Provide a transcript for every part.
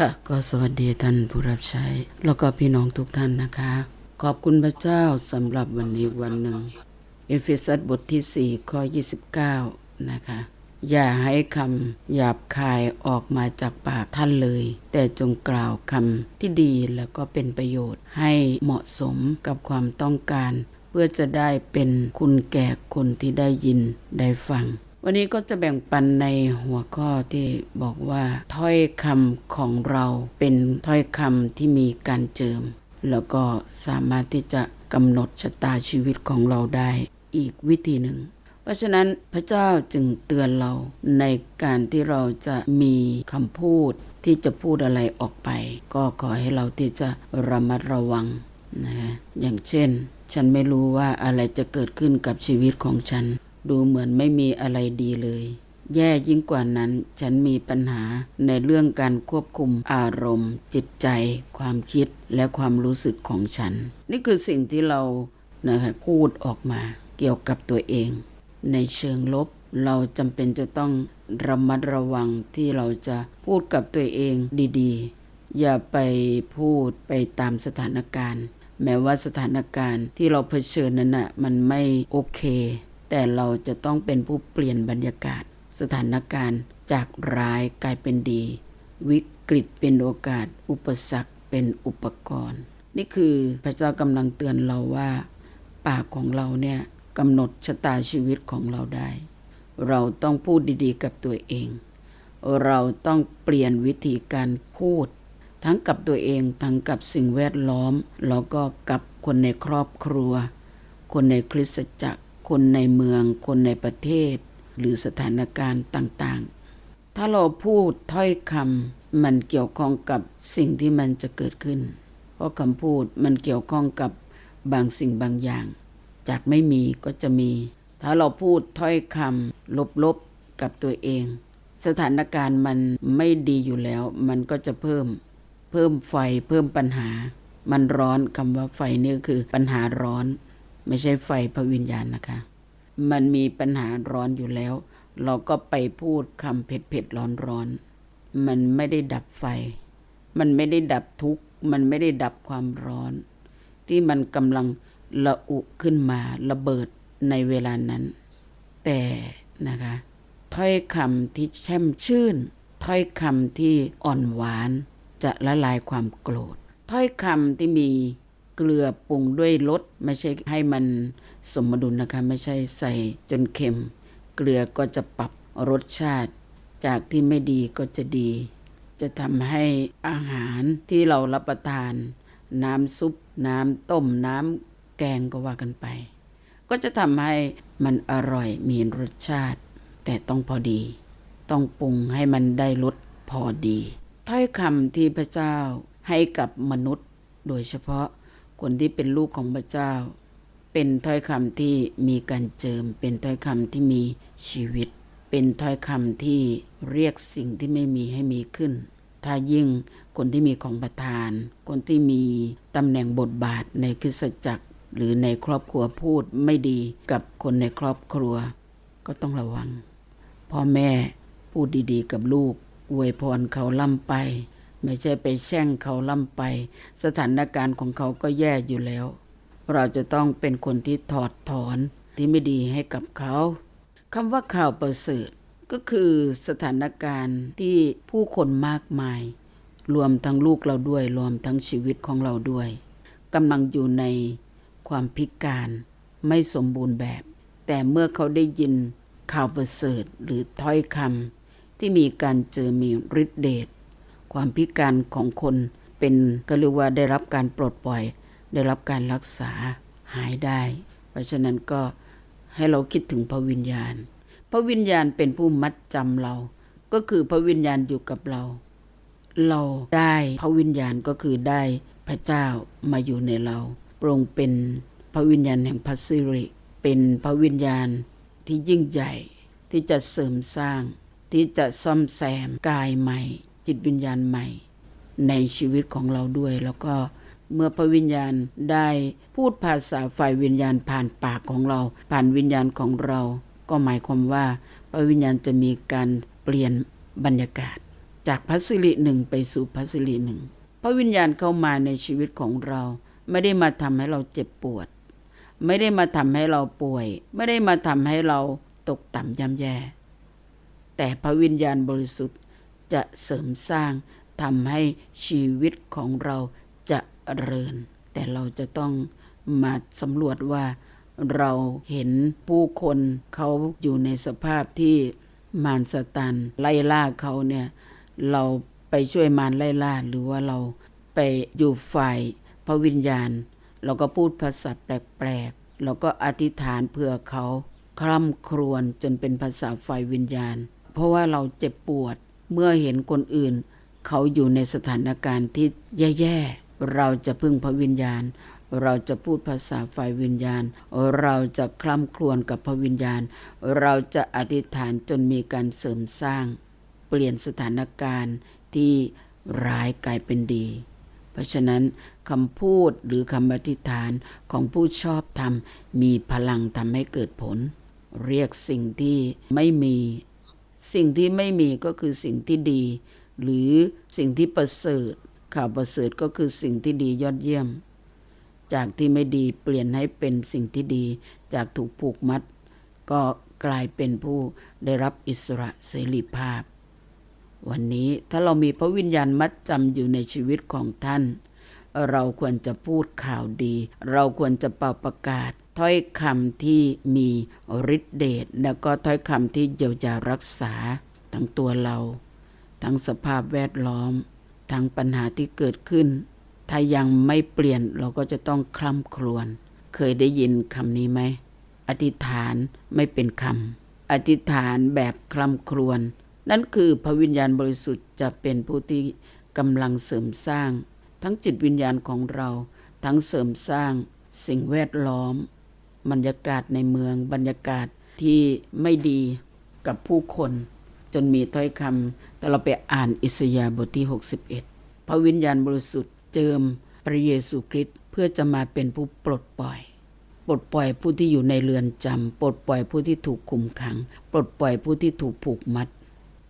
ค่ะก็สวัสดีท่านผู้รับใช้ แล้วก็พี่น้องทุกท่านนะคะ ขอบคุณพระเจ้าสำหรับวันนี้วันหนึ่ง เอเฟซัสบทที่ 4 ข้อ 29 นะคะ อย่าให้คำหยาบคายออกมาจากปากท่านเลย แต่จงกล่าวคำที่ดีแล้วก็เป็นประโยชน์ ให้เหมาะสมกับความต้องการ เพื่อจะได้เป็นคุณแก่คนที่ได้ยินได้ฟัง วันนี้ก็จะแบ่งปันในหัวข้อที่บอกว่าถ้อยคำของเราเป็นถ้อยคำที่มีการเจิม แล้วก็สามารถที่จะกำหนดชะตาชีวิตของเราได้อีกวิธีหนึ่ง เพราะฉะนั้นพระเจ้าจึงเตือนเราในการที่เราจะมีคำพูดที่จะพูดอะไรออกไป ก็ขอให้เราที่จะระมัดระวังนะฮะอย่างเช่น ฉันไม่รู้ว่าอะไรจะเกิดขึ้นกับชีวิตของฉัน ดูเหมือนไม่มีอะไรดีเลย แย่ยิ่งกว่านั้นฉันมีปัญหาในเรื่องการควบคุมอารมณ์ จิตใจ ความคิดและความรู้สึกของฉัน นี่คือสิ่งที่เรานะคะพูดออกมาเกี่ยวกับตัวเอง ในเชิงลบเราจำเป็นจะต้องระมัดระวังที่เราจะพูดกับตัวเองดีๆ อย่าไปพูดไปตามสถานการณ์ แม้ว่าสถานการณ์ที่เราเผชิญนั้นน่ะมันไม่โอเค แต่เราจะต้องเป็นผู้เปลี่ยนบรรยากาศ สถานการณ์จากร้ายกลายเป็นดี วิกฤตเป็นโอกาส อุปสรรคเป็นอุปกรณ์ นี่คือพระเจ้ากำลังเตือนเราว่า ปากของเราเนี่ยกำหนดชะตาชีวิตของเราได้ เราต้องพูดดีๆกับตัวเอง เราต้องเปลี่ยนวิธีการพูด ทั้งกับตัวเองทั้งกับสิ่งแวดล้อม แล้วก็กับคนในครอบครัว คนในคริสตจักร คนในเมือง คนในประเทศ หรือสถานการณ์ต่างๆ ถ้าเราพูดถ้อยคำมันเกี่ยวข้องกับสิ่งที่มันจะเกิดขึ้น เพราะคำพูดมันเกี่ยวข้องกับบางสิ่งบางอย่าง จากไม่มีก็จะมี ถ้าเราพูดถ้อยคำลบๆกับตัวเอง สถานการณ์มันไม่ดีอยู่แล้ว มันก็จะเพิ่ม เพิ่มไฟเพิ่มปัญหา มันร้อนคำว่าไฟนี่คือปัญหาร้อน ไม่ใช่ไฟพระวิญญาณนะคะ มันมีปัญหาร้อนอยู่แล้ว เราก็ไปพูดคำเผ็ดเผ็ดร้อนร้อนๆ มันไม่ได้ดับไฟ มันไม่ได้ดับทุกข์ มันไม่ได้ดับความร้อน ที่มันกำลังระอุขึ้นมาระเบิดในเวลานั้น แต่นะคะถ้อยคำที่แช่มชื่น ถ้อยคำที่อ่อนหวานจะละลายความโกรธ ถ้อยคำที่มี เกลือปรุงด้วยรสไม่ใช่ให้มันสมดุลนะคะ ไม่ใช่ใส่จนเค็ม เกลือก็จะปรับรสชาติ จากที่ไม่ดีก็จะดี จะทำให้อาหารที่เรารับประทาน น้ำซุป น้ำต้ม น้ำแกงก็ว่ากันไป ก็จะทำให้มันอร่อยมีรสชาติ แต่ต้องพอดี ต้องปรุงให้มันได้รสพอดี ถ้อยคำที่พระเจ้าให้กับมนุษย์โดยเฉพาะ คนที่เป็นลูกของพระเจ้า เป็นถ้อยคำที่มีการเจิม เป็นถ้อยคำที่มีชีวิต เป็นถ้อยคำที่เรียกสิ่งที่ไม่มีให้มีขึ้น ถ้ายิ่งคนที่มีของประทาน คนที่มีตำแหน่งบทบาทในคริสตจักร หรือในครอบครัวพูดไม่ดีกับคนในครอบครัว ก็ต้องระวัง พ่อแม่พูดดีๆ กับลูกอวยพรเขาล่ำไป ไม่ใช่ไปแช่งเขาล่ำไป สถานการณ์ของเขาก็แย่อยู่แล้ว เราจะต้องเป็นคนที่ถอดถอนที่ไม่ดีให้กับเขาคำว่าข่าวประเสริฐก็คือสถานการณ์ที่ผู้คนมากมาย รวมทั้งลูกเราด้วย รวมทั้งชีวิตของเราด้วยกำลังอยู่ในความพิการไม่สมบูรณ์แบบ แต่เมื่อเขาได้ยินข่าวประเสริฐหรือถ้อยคำที่มีการเจอมีฤทธิเดช ความพิการของคนเป็นก็เรียกว่าได้รับการปลดปล่อย ได้รับการรักษาหายได้ เพราะฉะนั้นก็ให้เราคิดถึงพระวิญญาณ พระวิญญาณเป็นผู้มัดจำเรา ก็คือพระวิญญาณอยู่กับเรา เราได้พระวิญญาณก็คือได้พระเจ้ามาอยู่ในเราปรองเป็นพระวิญญาณแห่งพระสิริ เป็นพระวิญญาณที่ยิ่งใหญ่ที่จะเสริมสร้าง ที่จะซ่อมแซมกายใหม่ จิตวิญญาณใหม่ ในชีวิตของเราด้วย แล้วก็เมื่อพระวิญญาณได้พูดภาษาฝ่ายวิญญาณผ่านปากของเรา ผ่านวิญญาณของเรา ก็หมายความว่าพระวิญญาณจะมีการเปลี่ยนบรรยากาศ จากพัสริหนึ่งไปสู่พัสริหนึ่งพระวิญญาณเข้ามาในชีวิตของเรา ไม่ได้มาทำให้เราเจ็บปวด ไม่ได้มาทำให้เราป่วย ไม่ได้มาทำให้เราตกต่ำย่ำแย่ แต่พระวิญญาณบริสุทธิ์ จะเสริมสร้างทำให้ชีวิตของเราจะเริญ แต่เราจะต้องมาสำรวจว่าเราเห็นผู้คนเขาอยู่ในสภาพที่มารสตันไล่ล่าเขาเนี่ย เราไปช่วยมารไล่ล่าหรือว่าเราไปอยู่ฝ่ายพระวิญญาณ เราก็พูดภาษาแปลกๆเราก็อธิษฐานเพื่อเขาคร่ำครวญจนเป็นภาษาฝ่ายวิญญาณ เพราะว่าเราเจ็บปวด เมื่อเห็นคนอื่น เขาอยู่ในสถานการณ์ที่แย่ๆ เราจะพึ่งพระวิญญาณ เราจะพูดภาษาฝ่ายวิญญาณ เราจะคล่ำครวญกับพระวิญญาณ เราจะอธิษฐานจนมีการเสริมสร้าง เปลี่ยนสถานการณ์ที่ร้ายกลายเป็นดี เพราะฉะนั้นคำพูดหรือคำอธิษฐานของผู้ชอบธรรมมีพลังทำให้เกิดผล เรียกสิ่งที่ไม่มี สิ่งที่ไม่มีก็คือสิ่งที่ดี หรือสิ่งที่ประเสริฐ ข่าวประเสริฐก็คือสิ่งที่ดียอดเยี่ยม จากที่ไม่ดีเปลี่ยนให้เป็นสิ่งที่ดี จากถูกผูกมัด ก็กลายเป็นผู้ได้รับอิสระเสรีภาพ วันนี้ถ้าเรามีพระวิญญาณมัดจำอยู่ในชีวิตของท่าน เราควรจะพูดข่าวดี เราควรจะเป่าประกาศ ถ้อยคำที่มีฤทธิเดชแล้วก็ถ้อยคำที่เยียวยารักษา ทั้งตัวเรา ทั้งสภาพแวดล้อม ทั้งปัญหาที่เกิดขึ้น ถ้ายังไม่เปลี่ยนเราก็จะต้องคล่ำครวญเคยได้ยินคำนี้ไหม อธิษฐานไม่เป็นคำ อธิษฐานแบบคล่ำครวญนั่นคือพระวิญญาณบริสุทธิ์จะเป็นผู้ที่กำลังเสริมสร้าง ทั้งจิตวิญญาณของเรา ทั้งเสริมสร้างสิ่งแวดล้อม บรรยากาศในเมือง บรรยากาศที่ไม่ดีกับผู้คน จนมีถ้อยคำแต่เราไปอ่านอิสยาห์บทที่ 61 พระวิญญาณบริสุทธิ์เจิมพระเยซูคริสต์เพื่อจะมาเป็นผู้ปลดปล่อย ปลดปล่อยผู้ที่อยู่ในเรือนจำปลดปล่อยผู้ที่ถูกคุมขัง ปลดปล่อยผู้ที่ถูกผูกมัด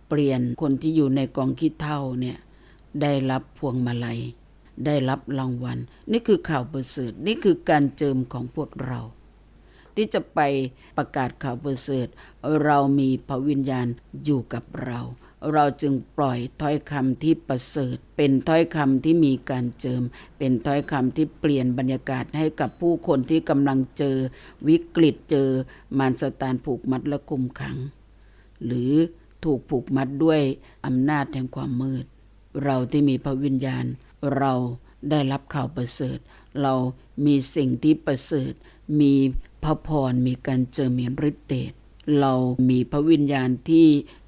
เปลี่ยนคนที่อยู่ในกองขี้เท่าเนี่ยได้รับพวงมาลัย ได้รับรางวัล นี่คือข่าวประเสริฐนี่คือการเจิมของพวกเรา ที่จะไปประกาศข่าวประเสริฐ เรามีพระวิญญาณอยู่กับเรา เราจึงปล่อยถ้อยคำที่ประเสริฐ เป็นถ้อยคำที่มีการเจิม เป็นถ้อยคำที่เปลี่ยนบรรยากาศให้กับผู้คนที่กำลังเจอวิกฤตเจอมารสตานผูกมัดและคุมขัง หรือถูกผูกมัดด้วยอำนาจแห่งความมืด เราที่มีพระวิญญาณ เราได้รับข่าวประเสริฐ เรามีสิ่งที่ประเสริฐ มีพระพรมีการเจอมีฤทธิเดชเรามีพระวิญญาณที่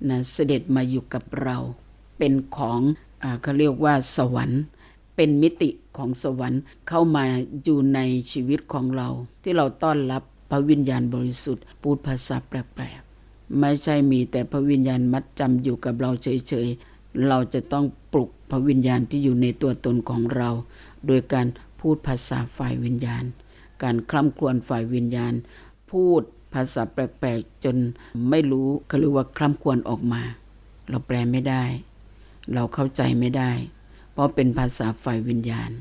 นะเสด็จมาอยู่กับเรา เป็นของอเขาเรียกว่าสวรรค์ เป็นมิติของสวรรค์เข้ามาอยู่ในชีวิตของเรา ที่เราต้อนรับพระวิญญาณบริสุทธิ์พูดภาษาแปลกๆไม่ใช่มีแต่พระวิญญาณมัดจำอยู่กับเราเฉยๆเราจะต้องปลุกพระวิญญาณที่อยู่ในตัวตนของเรา โดยการพูดภาษาฝ่ายวิญญาณ การคล่ำครวญฝ่ายวิญญาณ พูดภาษาแปลกๆจนไม่รู้เขาเรียกว่าคล่ำครวญออกมา เราแปลไม่ได้ เราเข้าใจไม่ได้ เพราะเป็นภาษาฝ่ายวิญญาณ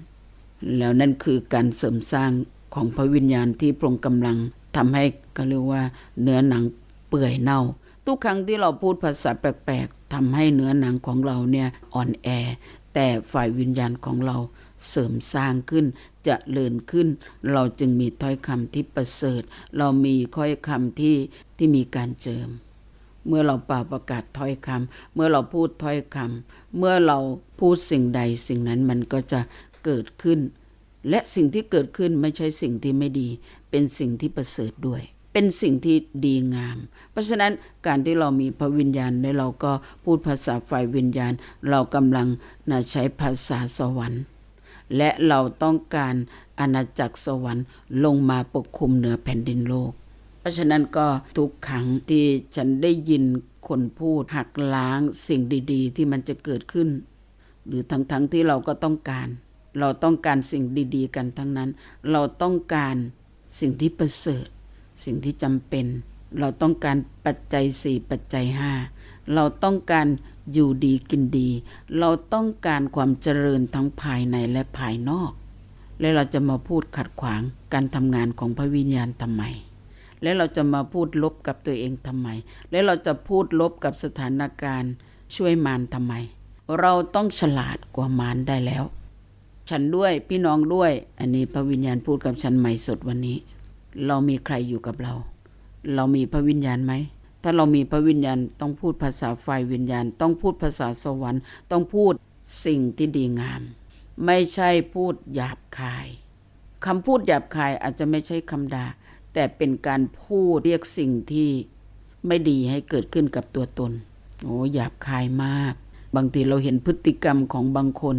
แล้วนั่นคือการเสริมสร้างของพระวิญญาณที่พระองค์กำลังทำให้ก็เรียกว่า เนื้อหนังเปื่อยเน่า ทุกครั้งที่เราพูดภาษาแปลกๆทำให้เนื้อหนังของเราเนี่ยอ่อนแอ แต่ฝ่ายวิญญาณของเรา เสริมสร้างขึ้นจะเจริญขึ้น เราจึงมีถ้อยคำที่ประเสริฐ เรามีค่อยคำที่ที่มีการเจิม เมื่อเราเป่าประกาศถ้อยคำเมื่อเราพูดถ้อยคำเมื่อเราพูดสิ่งใดสิ่งนั้นมันก็จะเกิดขึ้น และสิ่งที่เกิดขึ้นไม่ใช่สิ่งที่ไม่ดี เป็นสิ่งที่ประเสริฐด้วยเป็นสิ่งที่ดีงาม เพราะฉะนั้นการที่เรามีพระวิญญาณและเราก็พูดภาษาฝ่ายวิญญาณ เรากำลังนะใช้ภาษาสวรรค์ และเราต้องการอาณาจักรสวรรค์ลงมาปกคลุมเหนือแผ่นดินโลก เพราะฉะนั้นก็ทุกครั้งที่ฉันได้ยินคนพูดหักล้างสิ่งดี ๆ ที่มันจะเกิดขึ้น หรือทั้งๆทที่เราก็ต้องการ เราต้องการสิ่งดีๆ กันทั้งนั้น เราต้องการสิ่งที่ประเสริฐ สิ่งที่จำเป็น เราต้องการปัจจัยสี่ปัจจัยห้าเราต้องการ อยู่ดีกินดี เราต้องการความเจริญทั้งภายในและภายนอก และเราจะมาพูดขัดขวางการทำงานของพระวิญญาณทำไม และเราจะมาพูดลบกับตัวเองทำไม และเราจะพูดลบกับสถานการณ์ช่วยมารทำไม เราต้องฉลาดกว่ามารได้แล้ว ฉันด้วยพี่น้องด้วย อันนี้พระวิญญาณพูดกับฉันใหม่สดวันนี้ เรามีใครอยู่กับเรา เรามีพระวิญญาณไหม ถ้าเรามีพระวิญญาณต้องพูดภาษาไฟวิญญาณ ต้องพูดภาษาสวรรค์ ต้องพูดสิ่งที่ดีงาม ไม่ใช่พูดหยาบคายคำพูดหยาบคายอาจจะไม่ใช่คำด่าแต่เป็นการพูดเรียกสิ่งที่ไม่ดีให้เกิดขึ้นกับตัวตนโอ้หยาบคายมาก บางทีเราเห็นพฤติกรรมของบางคน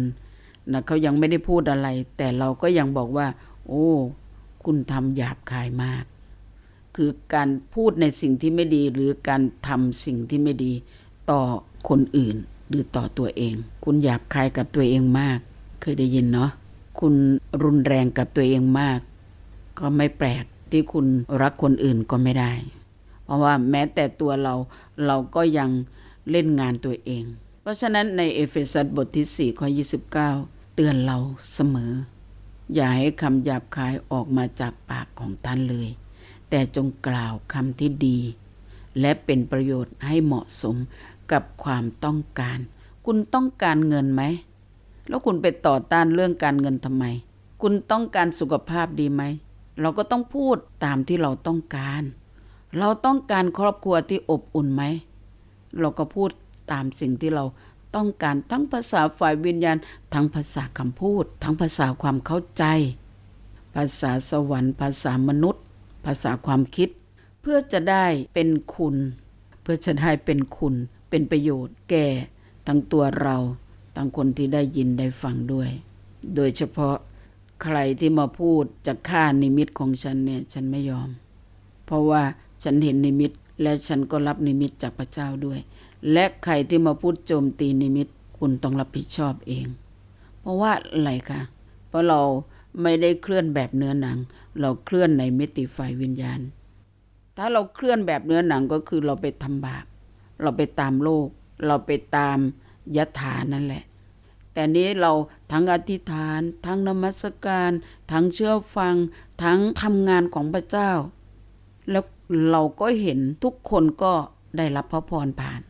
นะเขายังไม่ได้พูดอะไร แต่เราก็ยังบอกว่า โอ้ คุณทำหยาบคายมาก คือการพูดในสิ่งที่ไม่ดีหรือการทำสิ่งที่ไม่ดีต่อคนอื่น หรือต่อตัวเอง คุณหยาบคายกับตัวเองมาก เคยได้ยินเนาะคุณรุนแรงกับตัวเองมาก ก็ไม่แปลกที่คุณรักคนอื่นก็ไม่ได้ เพราะว่าแม้แต่ตัวเราเราก็ยังเล่นงานตัวเอง เพราะฉะนั้นในเอเฟซัสบทที่4ข้อ29 เตือนเราเสมอ อย่าให้คำหยาบคายออกมาจากปากของท่านเลย แต่จงกล่าวคำที่ดี และเป็นประโยชน์ให้เหมาะสมกับความต้องการ คุณต้องการเงินไหม แล้วคุณไปต่อต้านเรื่องการเงินทำไม คุณต้องการสุขภาพดีไหม เราก็ต้องพูดตามที่เราต้องการ เราต้องการครอบครัวที่อบอุ่นไหม เราก็พูดตามสิ่งที่เราต้องการทั้งภาษาฝ่ายวิญญาณ ทั้งภาษาคำพูด ทั้งภาษาความเข้าใจ ภาษาสวรรค์ ภาษามนุษย์ ภาษาความคิด เพื่อจะได้เป็นคุณ เพื่อจะได้เป็นคุณ เป็นประโยชน์แก่ทั้งตัวเราทั้งคนที่ได้ยินได้ฟังด้วย โดยเฉพาะใครที่มาพูดจะฆ่านิมิตของฉันเนี่ยฉันไม่ยอม เพราะว่าฉันเห็นนิมิต และฉันก็รับนิมิตจากพระเจ้าด้วย และใครที่มาพูดโจมตีนิมิต คุณต้องรับผิดชอบเอง เพราะว่าอะไรคะเพราะเรา ไม่ได้เคลื่อนแบบเนื้อหนัง เราเคลื่อนในมิติฝ่ายวิญญาณ ถ้าเราเคลื่อนแบบเนื้อหนังก็คือเราไปทำบาป เราไปตามโลก เราไปตามยถานั่นแหละ แต่นี้เราทั้งอธิษฐาน ทั้งนมัสการ ทั้งเชื่อฟัง ทั้งทำงานของพระเจ้า แล้วเราก็เห็นทุกคนก็ได้รับพระพรผ่าน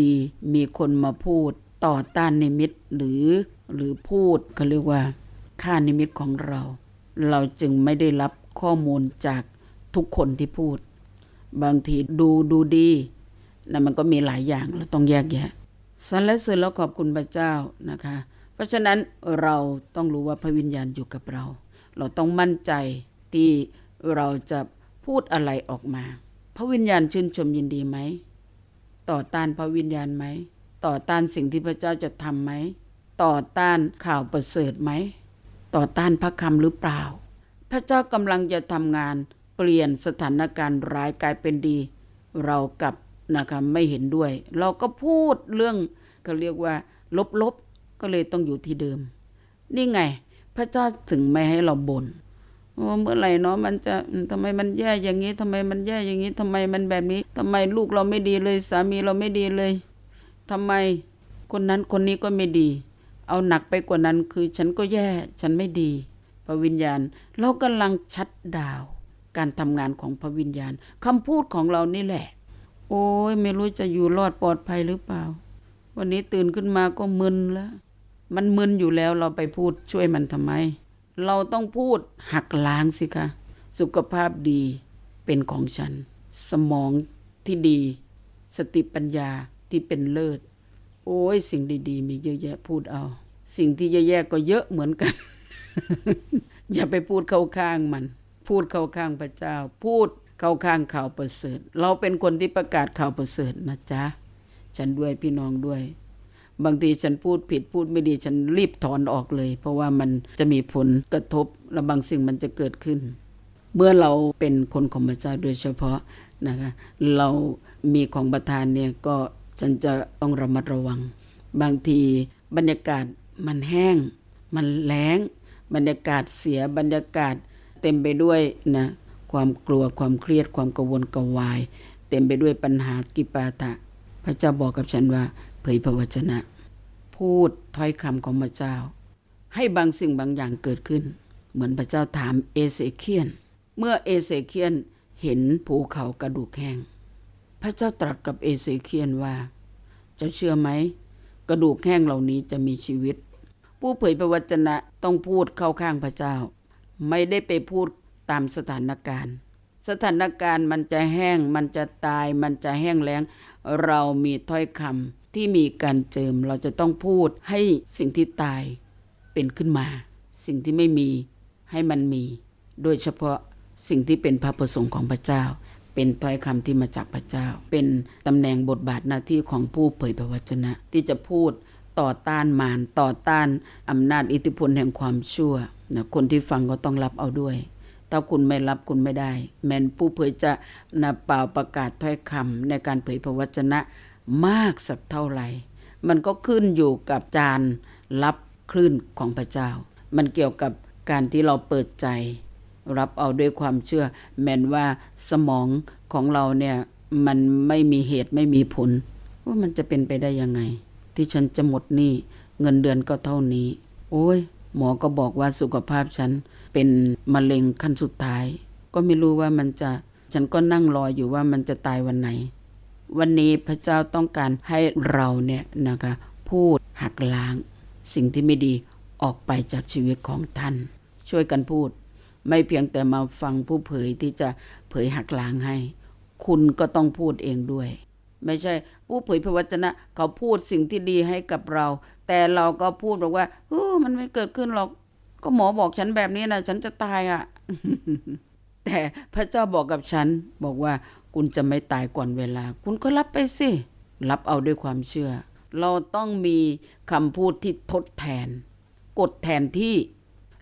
ดีมีคนมาพูดต่อต้านนิมิตหรือหรือพูดเขาเรียกว่า ค่านิมิตของเรา เราจึงไม่ได้รับข้อมูลจากทุกคนที่พูด บางทีดูดูดีนะมันก็มีหลายอย่างเราต้องแยกแยะสรรเสริญแล้วขอบคุณพระเจ้านะคะ เพราะฉะนั้นเราต้องรู้ว่าพระวิญญาณอยู่กับเรา เราต้องมั่นใจที่เราจะพูดอะไรออกมา พระวิญญาณชื่นชมยินดีไหม ต่อต้านพระวิญญาณไหม ต่อต้านสิ่งที่พระเจ้าจะทำไหม ต่อต้านข่าวประเสริฐไหม ต่อต้านพระคำหรือเปล่า พระเจ้ากำลังจะทำงานเปลี่ยนสถานการณ์ร้ายกลายเป็นดี เรากับนะคะไม่เห็นด้วย เราก็พูดเรื่องเขาเรียกว่าลบๆ ก็เลยต้องอยู่ที่เดิม นี่ไง พระเจ้าถึงไม่ให้เราบน่นโอ้เมื่อไหร่เนาะมันจะทำไมมันแย่อย่างนี้ทำไมมันแย่อย่างนี้ทำไมมันแบบนี้ทำไมลูกเราไม่ดีเลย สามีเราไม่ดีเลยทำไมคนนั้นคนนี้ก็ไม่ดี เอาหนักไปกว่านั้นคือฉันก็แย่ ฉันไม่ดีพระวิญญาณ เรากำลังชัดดาว การทำงานของพระวิญญาณคำพูดของเรานี่แหละ โอ้ยไม่รู้จะอยู่รอดปลอดภัยหรือเปล่า วันนี้ตื่นขึ้นมาก็มึนแล้ว มันมึนอยู่แล้วเราไปพูดช่วยมันทำไม เราต้องพูดหักล้างสิคะสุขภาพดีเป็นของฉัน สมองที่ดี สติปัญญาที่เป็นเลิศ โอ้ยสิ่งดีๆ มีเยอะแยะพูดเอา สิ่งที่แย่ๆก็เยอะเหมือนกัน อย่าไปพูดเข้าข้างมัน พูดเข้าข้างพระเจ้า พูดเข้าข้างข่าวประเสริฐ เราเป็นคนที่ประกาศข่าวประเสริฐนะจ๊ะ ฉันด้วยพี่น้องด้วย บางทีฉันพูดผิดพูดไม่ดีฉันรีบถอนออกเลย เพราะว่ามันจะมีผลกระทบและบางสิ่งมันจะเกิดขึ้น เมื่อเราเป็นคนของพระเจ้าโดยเฉพาะนะคะเรามีของประทานเนี่ยก็ ฉันจะต้องระมัดระวัง บางทีบรรยากาศมันแห้ง มันแล้ง บรรยากาศเสียบรรยากาศเต็มไปด้วยนะความกลัวความเครียดความกังวลกังวาย เต็มไปด้วยปัญหากิปาตะ พระเจ้าบอกกับฉันว่า เผยพระวจนะ พูดถ้อยคำของพระเจ้า ให้บางสิ่งบางอย่างเกิดขึ้น เหมือนพระเจ้าถามเอเสเคียน เมื่อเอเสเคียนเห็นภูเขากระดูกแห้ง พระเจ้าตรัสกับเอเสเคียนว่า เจ้าเชื่อไหม กระดูกแห้งเหล่านี้จะมีชีวิต ผู้เผยพระวจนะต้องพูดเข้าข้างพระเจ้า ไม่ได้ไปพูดตามสถานการณ์ สถานการณ์มันจะแห้งมันจะตายมันจะแห้งแล้ง เรามีถ้อยคำที่มีการเจิมเราจะต้องพูดให้สิ่งที่ตายเป็นขึ้นมา สิ่งที่ไม่มีให้มันมี โดยเฉพาะสิ่งที่เป็นพระประสงค์ของพระเจ้า เป็นถ้อยคำที่มาจากพระเจ้า เป็นตำแหน่งบทบาทหน้าที่ของผู้เผยพระวจนะ ที่จะพูดต่อต้านมารต่อต้านอำนาจอิทธิพลแห่งความชั่วนะคนที่ฟังก็ต้องรับเอาด้วย ถ้าคุณไม่รับคุณไม่ได้ แม้นผู้เผยจะนะเป่าประกาศถ้อยคำในการเผยพระวจนะมากสักเท่าไหร่ มันก็ขึ้นอยู่กับจานรับคลื่นของพระเจ้า มันเกี่ยวกับการที่เราเปิดใจ รับเอาด้วยความเชื่อ แม้นว่าสมองของเราเนี่ยมันไม่มีเหตุไม่มีผล ว่ามันจะเป็นไปได้ยังไง ที่ฉันจะหมดหนี้เงินเดือนก็เท่านี้ โอ้ย หมอก็บอกว่าสุขภาพฉันเป็นมะเร็งขั้นสุดท้าย ก็ไม่รู้ว่ามันจะฉันก็นั่งรออยู่ว่ามันจะตายวันไหน วันนี้พระเจ้าต้องการให้เราเนี่ยนะคะพูดหักล้าง สิ่งที่ไม่ดีออกไปจากชีวิตของท่าน ช่วยกันพูด ไม่เพียงแต่มาฟังผู้เผยที่จะเผยหักล้างให้ คุณก็ต้องพูดเองด้วย ไม่ใช่ผู้เผยพระวจนะ เขาพูดสิ่งที่ดีให้กับเรา แต่เราก็พูดบอกว่าเออมันไม่เกิดขึ้นหรอก ก็หมอบอกฉันแบบนี้นะฉันจะตายอะ่ะ แต่พระเจ้าบอกกับฉัน บอกว่าคุณจะไม่ตายก่อนเวลา คุณก็รับไปสิ รับเอาด้วยความเชื่อ เราต้องมีคำพูดที่ทดแทน กดแทนที่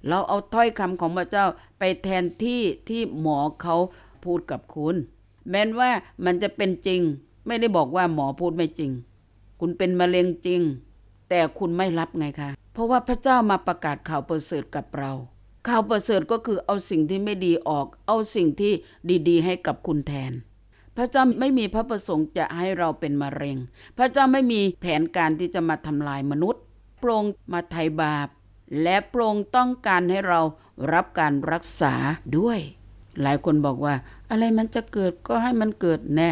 เราเอาถ้อยคำของพระเจ้าไปแทนที่ที่หมอเขาพูดกับคุณ แม้นว่ามันจะเป็นจริง ไม่ได้บอกว่าหมอพูดไม่จริง คุณเป็นมะเร็งจริง แต่คุณไม่รับไงคะ เพราะว่าพระเจ้ามาประกาศข่าวประเสริฐกับเรา ข่าวประเสริฐก็คือเอาสิ่งที่ไม่ดีออก เอาสิ่งที่ดีๆ ให้กับคุณแทนพระเจ้าไม่มีพระประสงค์จะให้เราเป็นมะเร็ง พระเจ้าไม่มีแผนการที่จะมาทำลายมนุษย์โปรงมาไถ่บาป และโปรงต้องการให้เรารับการรักษาด้วย หลายคนบอกว่า อะไรมันจะเกิดก็ให้มันเกิดแน่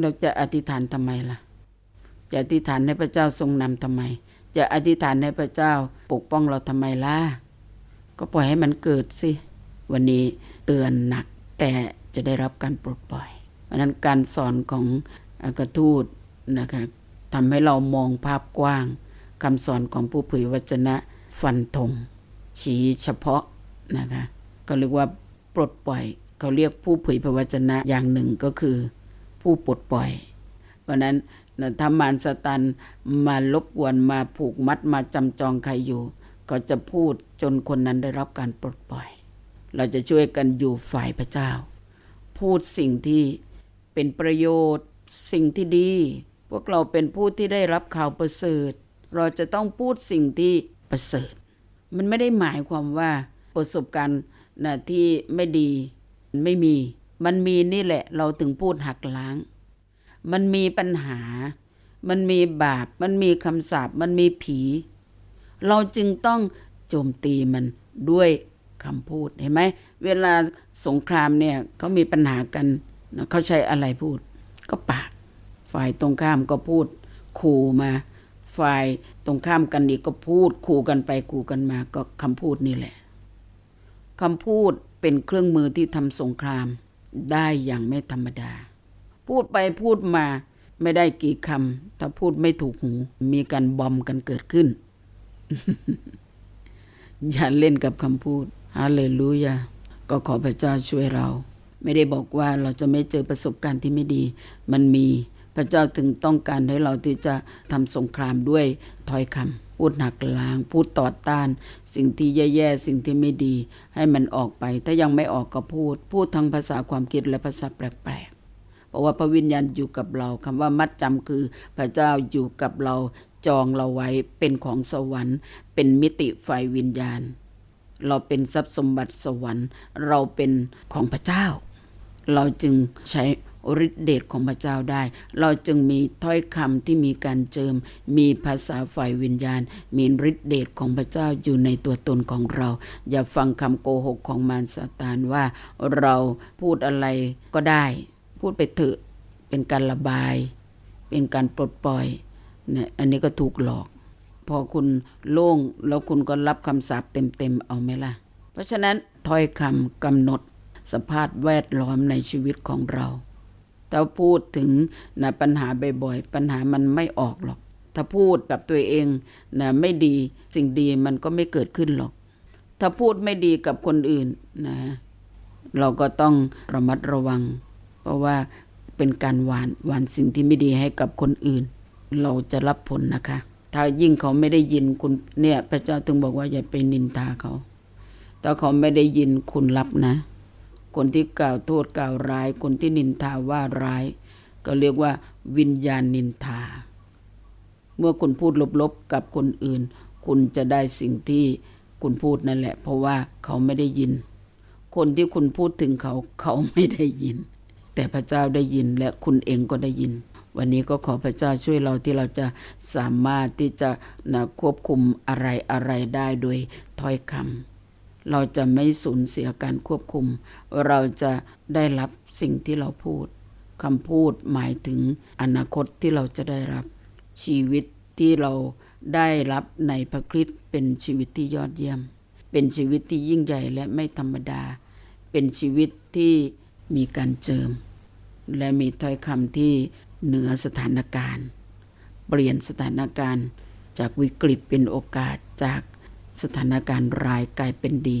เราจะอธิษฐานทำไมล่ะ จะอธิษฐานให้พระเจ้าทรงนำทำไม จะอธิษฐานให้พระเจ้าปกป้องเราทำไมล่ะ ก็ปล่อยให้มันเกิดสิ วันนี้เตือนหนักแต่จะได้รับการปลดปล่อย เพราะนั้นการสอนของกระทูตนะคะทำให้เรามองภาพกว้างคำสอนของผู้เผยวจนะ ฟันธงชี้เฉพาะนะคะก็เรียกว่าปลดปล่อยเขาเรียกผู้เผยพระวจนะอย่างหนึ่งก็คือผู้ปลดปล่อย เพราะนั้นถ้ามารสตันมาลบกวนมาผูกมัดมาจำจองใครอยู่ ก็จะพูดจนคนนั้นได้รับการปลดปล่อย เราจะช่วยกันอยู่ฝ่ายพระเจ้า พูดสิ่งที่เป็นประโยชน์สิ่งที่ดี พวกเราเป็นผู้ที่ได้รับข่าวประเสริฐ เราจะต้องพูดสิ่งที่ ประเสริฐ มันไม่ได้หมายความว่าประสบการณ์นะที่ไม่ดีไม่มี มันมีนี่แหละเราถึงพูดหักล้าง มันมีปัญหา มันมีบาป มันมีคำสาปมันมีผี เราจึงต้องโจมตีมันด้วยคำพูดเห็นไหมเวลาสงครามเนี่ยเขามีปัญหากันเขาใช้อะไรพูด ก็ปาก ฝ่ายตรงข้ามก็พูดขู่มา ฝ่ายตรงข้ามกันอีกก็พูดขู่กันไปขู่กันมาก็คำพูดนี่แหละคำพูดเป็นเครื่องมือที่ทำสงครามได้อย่างไม่ธรรมดา พูดไปพูดมาไม่ได้กี่คำถ้าพูดไม่ถูกหูมีการบอมกันเกิดขึ้น อย่าเล่นกับคำพูดฮาเลลูยาก็ขอพระเจ้าช่วยเรา ไม่ได้บอกว่าเราจะไม่เจอประสบการณ์ที่ไม่ดี มันมี พระเจ้าถึงต้องการให้เราที่จะทำสงครามด้วยถ้อยคำพูดหนักล้าง พูดต่อต้าน สิ่งที่แย่ๆ สิ่งที่ไม่ดี ให้มันออกไป ถ้ายังไม่ออกก็พูด พูดทั้งภาษาความคิดและภาษาแปลกๆเพราะว่าพระวิญญาณอยู่กับเราคำว่ามัดจำคือพระเจ้าอยู่กับเราจองเราไว้เป็นของสวรรค์ เป็นมิติไฟวิญญาณ เราเป็นทรัพย์สมบัติสวรรค์ เราเป็นของพระเจ้า เราจึงใช้ ฤทธิเดชของพระเจ้าได้ เราจึงมีถ้อยคำที่มีการเจิม มีภาษาฝ่ายวิญญาณ มีฤทธิเดชของพระเจ้าอยู่ในตัวตนของเรา อย่าฟังคำโกหกของมารซาตานว่าเราพูดอะไรก็ได้ พูดไปเถอะเป็นการระบาย เป็นการปลดปล่อยเนี่ยอันนี้ก็ถูกหลอก พอคุณโล่งแล้วคุณก็รับคำสาปเต็มๆเอาไหมล่ะ เพราะฉะนั้นถ้อยคำกำหนดสภาพแวดล้อมในชีวิตของเรา ถ้าพูดถึงนะปัญหาบ่อยๆ ปัญหามันไม่ออกหรอก ถ้าพูดกับตัวเองนะไม่ดีสิ่งดีมันก็ไม่เกิดขึ้นหรอก ถ้าพูดไม่ดีกับคนอื่นนะเราก็ต้องระมัดระวัง เพราะว่าเป็นการหวานหวานสิ่งที่ไม่ดีให้กับคนอื่น เราจะรับผลนะคะ ถ้ายิ่งเขาไม่ได้ยินคุณเนี่ย พระเจ้าถึงบอกว่าอย่าไปนินทาเขาถ้าเขาไม่ได้ยินคุณรับนะ คนที่กล่าวโทษกล่าวร้าย คนที่นินทาว่าร้าย ก็เรียกว่า วิญญาณนินทา เมื่อคุณพูดลบๆกับคนอื่น คุณจะได้สิ่งที่คุณพูดนั่นแหละ เพราะว่าเขาไม่ได้ยิน คนที่คุณพูดถึงเขาเขาไม่ได้ยิน แต่พระเจ้าได้ยินและคุณเองก็ได้ยิน วันนี้ก็ขอพระเจ้าช่วยเราที่เราจะสามารถที่จะนะควบคุมอะไรอะไรได้โดยถ้อยคำ เราจะไม่สูญเสียการควบคุม เราจะได้รับสิ่งที่เราพูดคำพูดหมายถึงอนาคตที่เราจะได้รับ ชีวิตที่เราได้รับในพระคริสต์เป็นชีวิตที่ยอดเยี่ยม เป็นชีวิตที่ยิ่งใหญ่และไม่ธรรมดา เป็นชีวิตที่มีการเจิม และมีถ้อยคำที่เหนือสถานการณ์ เปลี่ยนสถานการณ์ จากวิกฤตเป็นโอกาสจาก สถานการณ์ร้ายกลายเป็นดี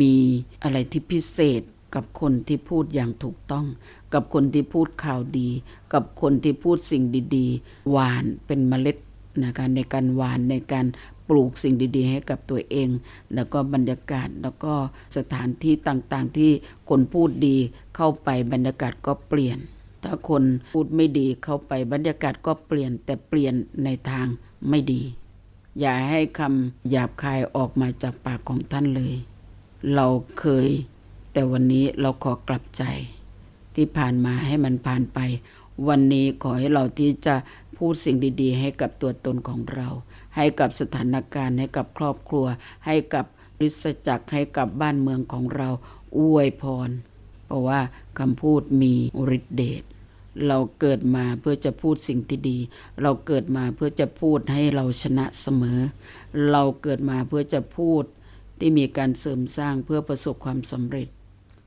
มีอะไรที่พิเศษกับคนที่พูดอย่างถูกต้อง กับคนที่พูดข่าวดี กับคนที่พูดสิ่งดีๆ หวานเป็นเมล็ดนะคะในการหวานในการปลูกสิ่งดี ๆ ให้กับตัวเอง แล้วก็บรรยากาศแล้วก็สถานที่ต่างๆ ที่คนพูดดีเข้าไปบรรยากาศก็เปลี่ยน ถ้าคนพูดไม่ดีเข้าไปบรรยากาศก็เปลี่ยนแต่เปลี่ยนในทางไม่ดี อย่าให้คำหยาบคายออกมาจากปากของท่านเลย เราเคย แต่วันนี้เราขอกลับใจ ที่ผ่านมาให้มันผ่านไป วันนี้ขอให้เราที่จะพูดสิ่งดี ๆ ให้กับตัวตนของเรา ให้กับสถานการณ์ให้กับครอบครัว ให้กับริษจักรให้กับบ้านเมืองของเราอวยพร เพราะว่าคำพูดมีฤทธิเดช เราเกิดมาเพื่อจะพูดสิ่งที่ดี เราเกิดมาเพื่อจะพูดให้เราชนะเสมอ เราเกิดมาเพื่อจะพูดที่มีการเสริมสร้างเพื่อประสบความสำเร็จ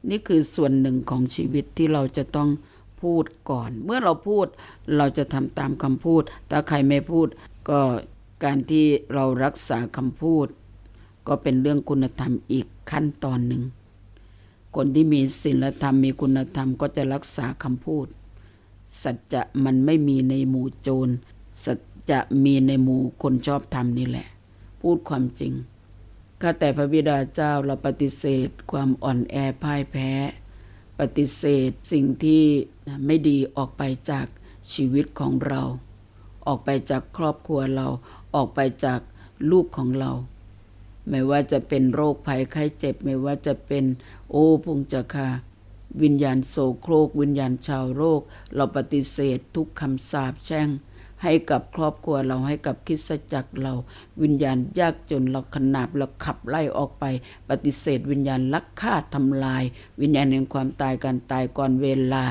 นี่คือส่วนหนึ่งของชีวิตที่เราจะต้องพูดก่อน เมื่อเราพูดเราจะทำตามคำพูด ถ้าใครไม่พูดก็การที่เรารักษาคำพูด ก็เป็นเรื่องคุณธรรมอีกขั้นตอนหนึ่ง คนที่มีศีลธรรมมีคุณธรรมก็จะรักษาคำพูด สัจจะมันไม่มีในหมู่โจร สัจจะมีในหมู่คนชอบธรรมนี่แหละ พูดความจริงข้าแต่พระบิดาเจ้าเราปฏิเสธความอ่อนแอพ่ายแพ้ ปฏิเสธสิ่งที่ไม่ดีออกไปจากชีวิตของเรา ออกไปจากครอบครัวเราออกไปจากลูกของเรา ไม่ว่าจะเป็นโรคภัยไข้เจ็บ ไม่ว่าจะเป็นโอ้พงจักค่ะ วิญญาณโสโครก วิญญาณชาวโรค เราปฏิเสธทุกคำสาปแช่ง ให้กับครอบครัวเราให้กับคริสจักรเรา วิญญาณยากจนเราขนาบเราขับไล่ออกไป ปฏิเสธวิญญาณลักฆ่าทำลาย วิญญาณแห่งความตายการตายก่อนเวลา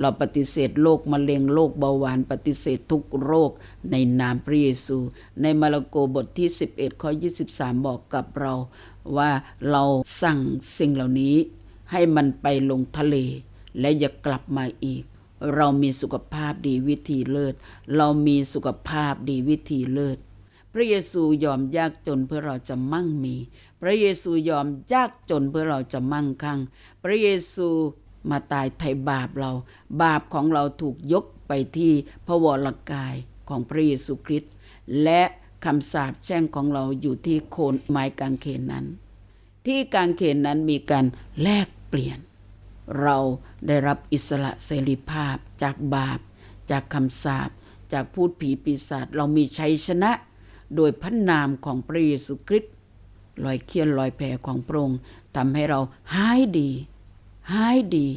เราปฏิเสธโรคมะเร็งโรคเบาหวาน ปฏิเสธทุกโรคในนามพระเยซู ในมาระโกบทที่ 11ข้อ23 บอกกับเรา ว่าเราสั่งสิ่งเหล่านี้ ให้มันไปลงทะเล และอย่ากลับมาอีก เรามีสุขภาพดีวิธีเลิศ เรามีสุขภาพดีวิธีเลิศ พระเยซูยอมยากจนเพื่อเราจะมั่งมี พระเยซูยอมยากจนเพื่อเราจะมั่งคั่ง พระเยซูมาตายไถ่บาปเรา บาปของเราถูกยกไปที่พระวรกายของพระเยซูคริสต์และคำสาปแช่งของเราอยู่ที่โคนไม้กางเขนนั้น ที่กางเขนนั้นมีการแลก เปลี่ยน เราได้รับอิสระเสรีภาพจากบาป จากคำสาปจากพูดผีปีศาจเรามีชัยชนะ โดยพระนามของพระเยซูคริสต์รอยเคียนรอยแผลของพระองค์ทำให้เราหายดีหายดี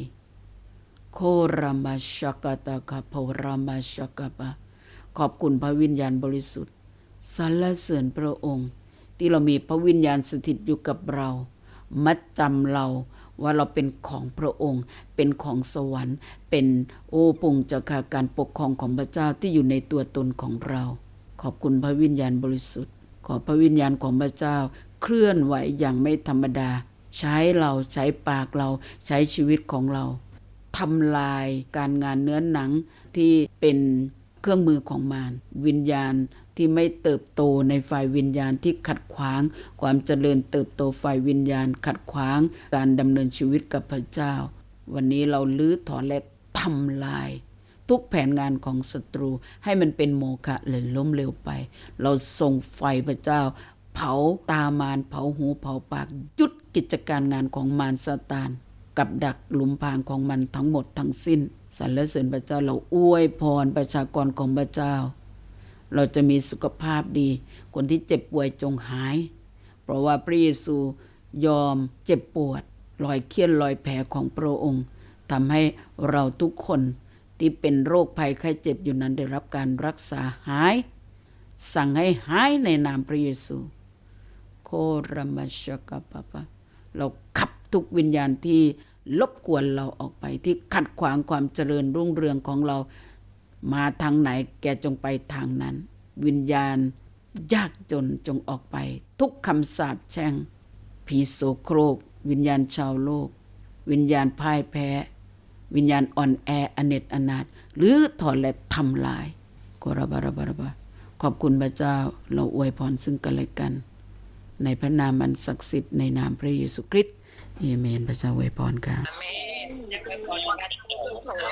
โครามาชกตาคาโพรามาชกปะขอบคุณพระวิญญาณบริสุทธิ์สรรเสริญพระองค์ ที่เรามีพระวิญญาณสถิตอยู่กับเรา มัดจำเรา ว่าเราเป็นของพระองค์ เป็นของสวรรค์ เป็นโอ้ปุงจักาการปกครองของพระเจ้าที่อยู่ในตัวตนของเรา ขอบคุณพระวิญญาณบริสุทธิ์ ขอพระวิญญาณของพระเจ้า เคลื่อนไหวอย่างไม่ธรรมดา ใช้เราใช้ปากเราใช้ชีวิตของเราทำลายการงานเนื้อหนังที่เป็นเครื่องมือของมารวิญญาณ ที่ไม่เติบโตในฝ่ายวิญญาณที่ขัดขวาง ความเจริญเติบโตฝ่ายวิญญาณขัดขวาง การดำเนินชีวิตกับพระเจ้า วันนี้เราลื้อถอนและทำลาย ทุกแผนงานของศัตรูให้มันเป็นโมฆะเลยล้มเหลวไป เราส่งไฟพระเจ้า เผาตามารเผาหูเผาปากจุดกิจการงานของมารซาตานกับดักหลุมพรางของมันทั้งหมดทั้งสิ้นสรรเสริญพระเจ้าเราอวยพรประชากรของพระเจ้า เราจะมีสุขภาพดี คนที่เจ็บป่วยจงหาย เพราะว่าพระเยซูยอมเจ็บปวดรอยเคี้ยนรอยแผลของพระองค์ทำให้เราทุกคนที่เป็นโรคภัยไข้เจ็บอยู่นั้นได้รับการรักษาหาย สั่งให้หายในนามพระเยซูโครามาชกปะปะเราขับทุกวิญญาณที่ลบกวนเราออกไปที่ขัดขวางความเจริญรุ่งเรืองของเรา มาทางไหนแกจงไปทางนั้น วิญญาณ ยากจนจงออกไป ทุกคำสาปแช่ง ผีโสโครก วิญญาณชาวโลก วิญญาณพ่ายแพ้ วิญญาณอ่อนแออเนตอนาถหรือถอนและทำลายกรบารบารบาขอบคุณพระเจ้าเราอวยพรซึ่งกันและกัน ในพระนามอันศักดิ์สิทธิ์ในนามพระเยซูคริสต์เอเมนพระเจ้าอวยพรค่ะ Shalom.